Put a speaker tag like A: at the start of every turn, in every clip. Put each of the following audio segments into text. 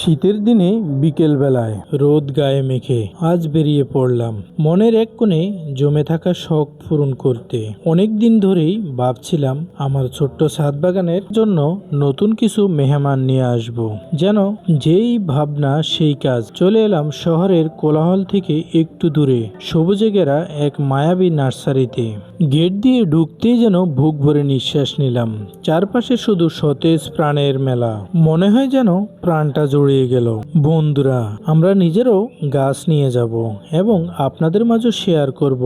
A: শীতের দিনে বিকেল বেলায় রোদ গায়ে মেখে আজ বেরিয়ে পড়লাম। মনের এক কোণে জমে থাকা শখ পূরণ করতে। অনেক দিন ধরেই ভাবছিলাম আমার ছোট্ট ছাদ বাগানের জন্য নতুন কিছু মেহমান নিয়ে আসব। যেন যেই ভাবনা, সেই কাজ চলে এলাম শহরের কোলাহল থেকে একটু দূরে, সবুজে ঘেরা এক মায়াবী নার্সারিতে। গেট দিয়ে ঢুকতেই যেন বুক ভরে নিঃশ্বাস নিলাম। চারপাশে শুধু সতেজ প্রাণের মেলা। মনে হয় যেন প্রাণটা জড়িয়ে গেল। বন্ধুরা, আমরা নিজেরও গাছ নিয়ে যাব এবং আপনাদের মাঝে শেয়ার করব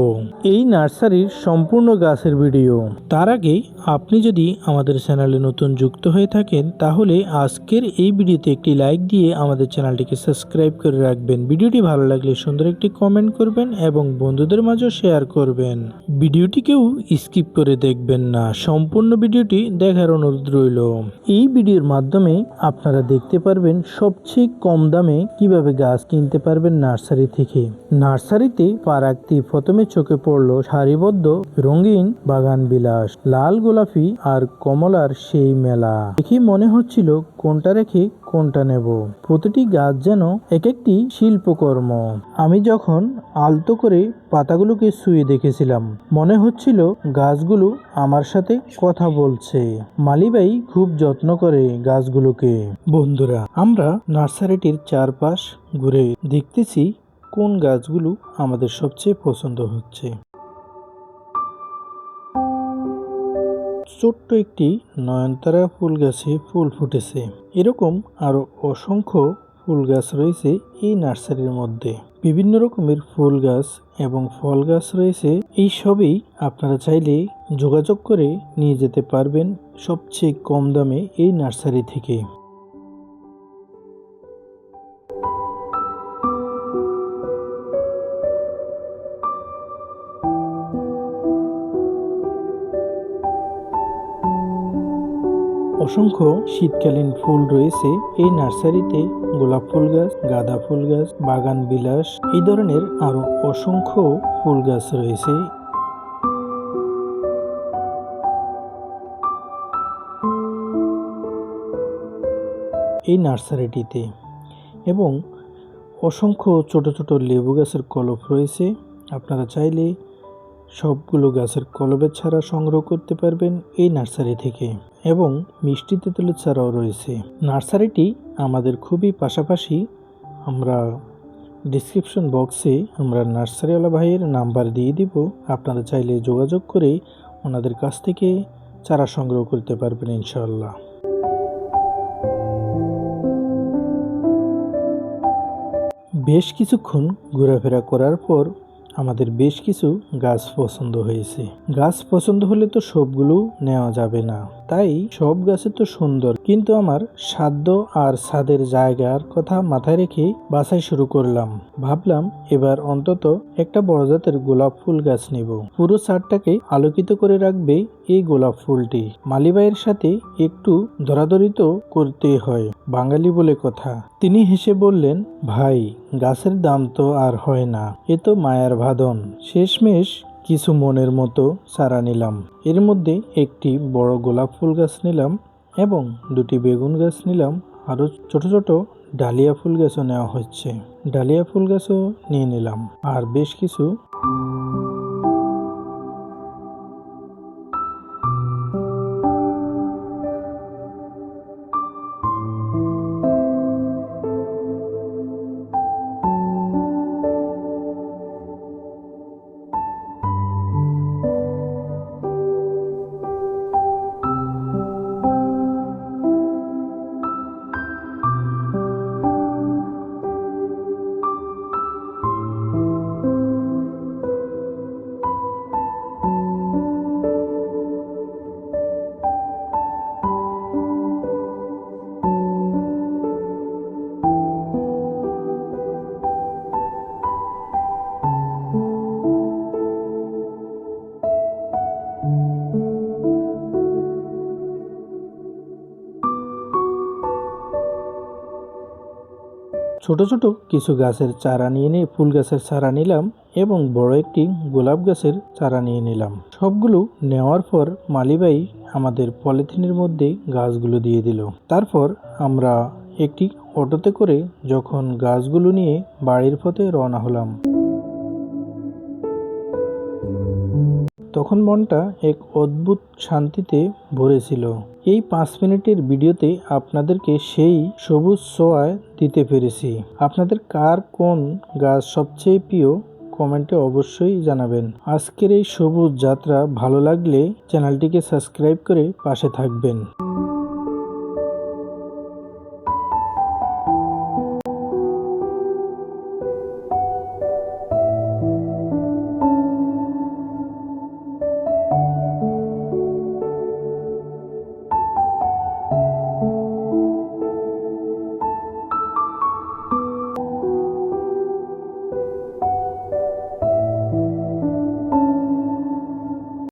A: এই নার্সারির সম্পূর্ণ গাছের ভিডিও তার আগে আপনি যদি আমাদের চ্যানেলে নতুন যুক্ত হয়ে থাকেন, তাহলে আজকের এই ভিডিওতে একটি লাইক দিয়ে আমাদের চ্যানেলটিকে সাবস্ক্রাইব করে রাখবেন। ভিডিওটি ভালো লাগলে সুন্দর একটি কমেন্ট করবেন এবং বন্ধুদের মাঝেও শেয়ার করবেন। ভিডিওটি কেউ স্কিপ করে দেখবেন না। সম্পূর্ণ ভিডিওটি দেখার অনুরোধ রইল। এই ভিডিওর মাধ্যমে আপনারা দেখতে পারবেন সবচেয়ে কম দামে কীভাবে গাছ কিনতে পারবেন নার্সারি থেকে? নার্সারিতে পা প্রথমে চোখে পড়ল সারিবদ্ধ, রঙিন বাগান বিলাস লাল গোলাপি আর কমলার সেই মেলা। দেখি মনে হচ্ছিল কোনটা রেখে কোনটা নেব। প্রতিটি গাছ যেন এক একটি শিল্পকর্ম। আমি যখন আলতো করে পাতাগুলোকে শুয়ে দেখেছিলাম, মনে হচ্ছিল গাছগুলো আমার সাথে কথা বলছে। মালিবাই খুব যত্ন করে গাছগুলোকে। বন্ধুরা, আমরা নার্সারিটির চারপাশ ঘুরে দেখতেছি কোন গাছগুলো আমাদের সবচেয়ে পছন্দ হচ্ছে। ছোট্ট একটি নয়নতারা ফুল গাছে ফুল ফুটেছে। এরকম আরও অসংখ্য ফুল গাছ রয়েছে এই নার্সারির মধ্যে। বিভিন্ন রকমের ফুল গাছ এবং ফল গাছ রয়েছে। এই সবই আপনারা চাইলে যোগাযোগ করে নিয়ে যেতে পারবেন সবচেয়ে কম দামে এই নার্সারি থেকে। অসংখ্য শীতকালীন ফুল রয়েছে। এই নার্সারিতে গোলাপ ফুল গাছ, গাঁদা ফুল গাছ, বাগান বিলাস, এই ধরনের আরও অসংখ্য ফুল গাছ রয়েছে। এই নার্সারিটিতে এবং অসংখ্য ছোট ছোট লেবু গাছের কলপ রয়েছে। আপনারা চাইলে সবগুলো গাছের কলবের ছাড়া সংগ্রহ করতে পারবেন এই নার্সারি থেকে। এবং মিষ্টি তেঁতুলের চারাও রয়েছে। নার্সারিটি আমাদের খুবই পাশাপাশি আমরা ডিসক্রিপশন বক্সে আমরা নার্সারিওয়ালা ভাইয়ের নাম্বার দিয়ে দিব। আপনারা চাইলে যোগাযোগ করে ওনাদের কাছ থেকে চারা সংগ্রহ করতে পারবেন ইনশাআল্লাহ। বেশ কিছুক্ষণ ঘোরাফেরা করার পর আমাদের বেশ কিছু গাছ পছন্দ হয়েছে। গাছ পছন্দ হলে তো সবগুলো নেওয়া যাবে না। তাই সব গাছে তো সুন্দর। কিন্তু আমার সাধ্য আর ছাদের জায়গার কথা মাথায় রেখে বাছাই শুরু করলাম। ভাবলাম এবার অন্তত একটা বড় জাতের গোলাপ ফুল গাছ নিব। পুরো ছাদটাকে আলোকিত করে রাখবে এই গোলাপ ফুলটি। মালিবাইয়ের সাথে একটু ধরাধরি তো করতে হয়, বাঙালি বলে কথা। তিনি হেসে বললেন, ভাই, গাছের দাম তো আর হয় না। এ তো মায়ার ভাদন। শেষমেশ কিছু মনের মতো চারা নিলাম। এর মধ্যে একটি বড় গোলাপ ফুল গাছ নিলাম এবং দুটি বেগুন গাছ নিলাম। আরও ছোট ছোট ডালিয়া ফুল গাছও নেওয়া হচ্ছে। ডালিয়া ফুল গাছও নিয়ে নিলাম। আর বেশ কিছু ছোট ছোট কিছু গাছের চারা নিয়ে নিয়ে ফুল গাছের চারা নিলাম এবং বড় একটি গোলাপ গাছের চারা নিয়ে নিলাম। সবগুলো নেওয়ার পর মালিবাই আমাদের পলিথিনের মধ্যে গাছগুলো দিয়ে দিল। তারপর আমরা একটি অটোতে করে যখন গাছগুলো নিয়ে বাড়ির পথে রওনা হলাম। তখন মনটা এক অদ্ভুত শান্তিতে ভরেছিল। এই পাঁচ মিনিটের ভিডিওতে আপনাদেরকে সেই সবুজ সোয়ায় দিতে পেরেছি। আপনাদের কার কোন গাছ সবচেয়ে প্রিয়, কমেন্টে অবশ্যই জানাবেন। আজকের এই সবুজ যাত্রা ভালো লাগলে চ্যানেলটিকে সাবস্ক্রাইব করে পাশে থাকবেন।